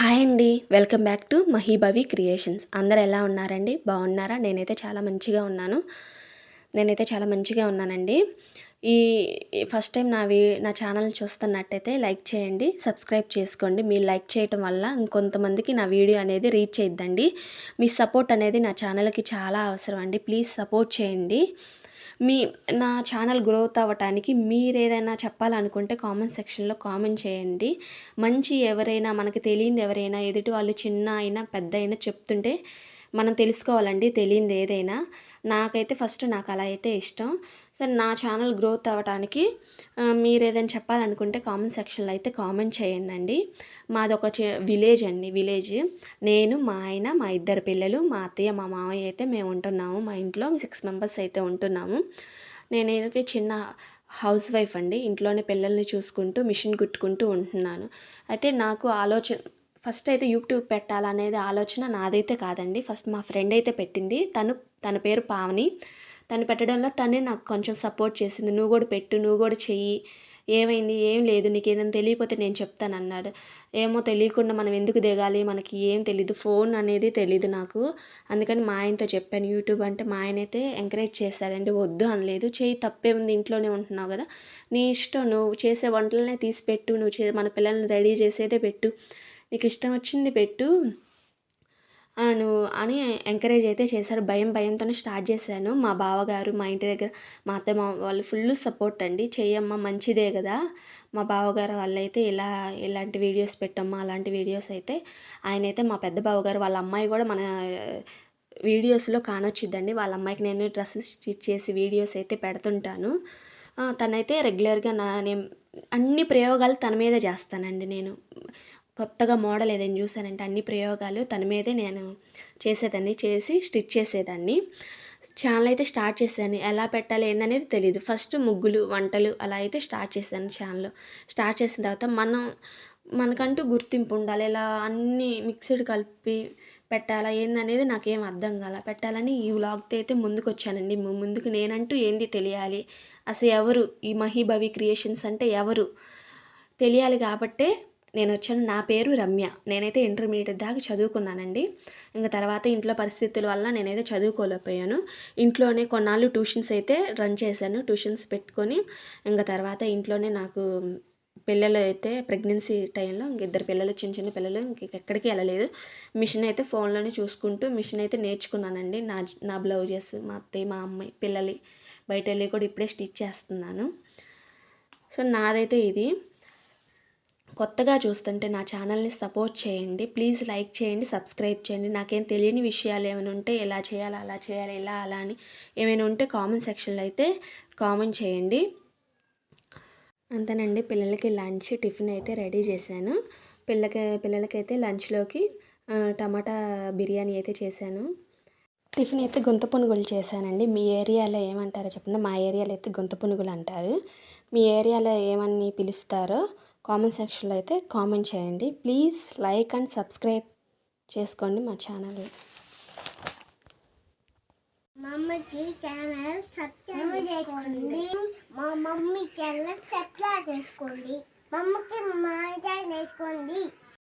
Hi అండి. Welcome back to Mahibhavi creations. అందరు ఎలా ఉన్నారండి? బాగున్నారా? నేనైతే చాలా మంచిగా ఉన్నాను. నేనైతే చాలా మంచిగా ఉన్నానండి. ఈ ఫస్ట్ టైం నా వీ నా ఛానల్ చూస్తున్నట్టయితే లైక్ చేయండి సబ్స్క్రైబ్ చేసుకోండి. మీరు లైక్ చేయటం వల్ల ఇంకొంతమందికి నా వీడియో అనేది రీచ్ అయిద్దండి. మీ సపోర్ట్ అనేది నా ఛానల్కి చాలా అవసరం అండి. ప్లీజ్ సపోర్ట్ చేయండి. మీ నా ఛానల్ గ్రోత్ అవ్వటానికి మీరు ఏదైనా చెప్పాలనుకుంటే కామెంట్ సెక్షన్లో కామెంట్ చేయండి. మంచి ఎవరైనా మనకి తెలియంది ఎవరైనా ఎదుటి వాళ్ళు చిన్న అయినా పెద్ద అయినా చెప్తుంటే మనం తెలుసుకోవాలండి తెలియంది ఏదైనా. నాకైతే ఫస్ట్ నాకు అలా అయితే ఇష్టం. సరే నా ఛానల్ గ్రోత్ అవ్వటానికి మీరు ఏదైనా చెప్పాలనుకుంటే కామెంట్ సెక్షన్లో అయితే కామెంట్ చేయండి అండి మాది ఒక విలేజ్ అండి విలేజ్. నేను మా ఆయన మా ఇద్దరు పిల్లలు మా అత్తయ్య మా మామయ్య అయితే మేము ఉంటున్నాము. మా ఇంట్లో సిక్స్ మెంబర్స్ అయితే ఉంటున్నాము. నేనైతే చిన్న హౌస్ వైఫ్ అండి. ఇంట్లోనే పిల్లల్ని చూసుకుంటూ మిషన్ కుట్టుకుంటూ ఉంటున్నాను. అయితే నాకు ఆలోచన ఫస్ట్ అయితే యూట్యూబ్ పెట్టాలనేది ఆలోచన నాదైతే కాదండి. ఫస్ట్ మా ఫ్రెండ్ అయితే పెట్టింది. తను తన పేరు పావని. తను పెట్టడంలో తనే నాకు కొంచెం సపోర్ట్ చేసింది. నువ్వు కూడా పెట్టు నువ్వు కూడా చెయ్యి. ఏమైంది? ఏం లేదు. నీకు ఏదైనా తెలియకపోతే నేను చెప్తాను అన్నాడు. ఏమో తెలియకుండా మనం ఎందుకు దిగాలి? మనకి ఏం తెలీదు. ఫోన్ అనేది తెలీదు నాకు. అందుకని మా ఆయనతో చెప్పాను. యూట్యూబ్ అంటే మా ఆయన అయితే ఎంకరేజ్ చేశాడండి వద్దు అనలేదు. చేయి తప్పే ఉంది. ఇంట్లోనే ఉంటున్నావు కదా. నీ ఇష్టం. నువ్వు చేసే వంటలనే తీసి పెట్టు. నువ్వు చే మన పిల్లల్ని రెడీ చేసేదే పెట్టు. నీకు ఇష్టం వచ్చింది పెట్టు. నువ్వు అని ఎంకరేజ్ అయితే చేశారు. భయం భయంతోనే స్టార్ట్ చేశాను. మా బావగారు మా ఇంటి దగ్గర మా అత్తమ్మ మా వాళ్ళు ఫుల్ సపోర్ట్ అండి. చెయ్యమ్మ మంచిదే కదా. మా బావగారు వాళ్ళైతే ఇలా ఇలాంటి వీడియోస్ పెట్టమ్మా అలాంటి వీడియోస్ అయితే ఆయన అయితే మా పెద్ద బావగారు వాళ్ళ అమ్మాయి కూడా మన వీడియోస్లో కానొచ్చిద్దండి. వాళ్ళ అమ్మాయికి నేను డ్రెస్సెస్ స్టిచ్ చేసి వీడియోస్ అయితే పెడుతుంటాను. తనైతే రెగ్యులర్గా నా నేను అన్ని ప్రయోగాలు తన మీదే చేస్తానండి నేను. కొత్తగా మోడల్ ఏదైనా చూసానంటే అన్ని ప్రయోగాలు తన మీదే నేను చేసేదాన్ని చేసి స్టిచ్ చేసేదాన్ని. ఛానల్ అయితే స్టార్ట్ చేశాను ఎలా పెట్టాలి ఏందనేది తెలియదు ఫస్ట్ ముగ్గులు వంటలు అలా అయితే స్టార్ట్ చేశాను ఛానల్. స్టార్ట్ చేసిన తర్వాత మనం మనకంటూ గుర్తింపు ఉండాలి. ఇలా అన్నీ మిక్స్డ్ కలిపి పెట్టాలా ఏందనేది నాకేం అర్థం కాల. పెట్టాలని ఈ వ్లాగ్తో అయితే ముందుకు వచ్చానండి ముందుకు నేనంటూ ఏంది తెలియాలి? అసలు ఎవరు? ఈ మహీభవి క్రియేషన్స్ అంటే ఎవరు? తెలియాలి కాబట్టే నేను వచ్చాను. నా పేరు రమ్య. నేనైతే ఇంటర్మీడియట్ దాకా చదువుకున్నానండి. ఇంకా తర్వాత ఇంట్లో పరిస్థితుల వల్ల నేనైతే చదువుకోలేకపోయాను. ఇంట్లోనే కొన్నాళ్ళు ట్యూషన్స్ అయితే రన్ చేశాను. ట్యూషన్స్ పెట్టుకొని ఇంకా తర్వాత ఇంట్లోనే నాకు పిల్లలు అయితే ప్రెగ్నెన్సీ టైంలో ఇంక ఇద్దరు పిల్లలు చిన్న చిన్న పిల్లలు ఇంక ఎక్కడికి వెళ్ళలేదు. మిషన్ అయితే ఫోన్లోనే చూసుకుంటూ మిషన్ అయితే నేర్చుకున్నానండి. నా నా బ్లౌజెస్ మా అత్తయ్య మా అమ్మాయి పిల్లలి బయట వెళ్ళి కూడా ఇప్పుడే స్టిచ్ చేస్తున్నాను. సో నాదైతే ఇది. కొత్తగా చూస్తుంటే నా ఛానల్ని సపోర్ట్ చేయండి. ప్లీజ్ లైక్ చేయండి సబ్స్క్రైబ్ చేయండి. నాకేం తెలియని విషయాలు ఏమైనా ఉంటే ఎలా చేయాలి అలా చేయాలి ఇలా అలా అని ఏమైనా ఉంటే కామెంట్ సెక్షన్లో అయితే కామెంట్ చేయండి. అంతేనండి. పిల్లలకి లంచ్ టిఫిన్ అయితే రెడీ చేశాను. పిల్లకి పిల్లలకైతే లంచ్లోకి టమాటా బిర్యానీ అయితే చేశాను. టిఫిన్ అయితే గొంత పునుగులు చేశానండి. మీ ఏరియాలో ఏమంటారో చెప్పండి. మా ఏరియాలో అయితే గొంత పునుగులు అంటారు. మీ ఏరియాలో ఏమని పిలుస్తారో కామెంట్ సెక్షన్లో అయితే కామెంట్ చేయండి. ప్లీజ్ లైక్ అండ్ సబ్స్క్రైబ్ చేసుకోండి మా ఛానల్. మా అమ్మకి ఛానల్ సబ్స్క్రైబ్ చేసుకోండి. మా మమ్మీ ఛానల్ సబ్స్క్రైబ్ చేసుకోండి. మా అమ్మకి మా ఛానల్ చేసుకోండి.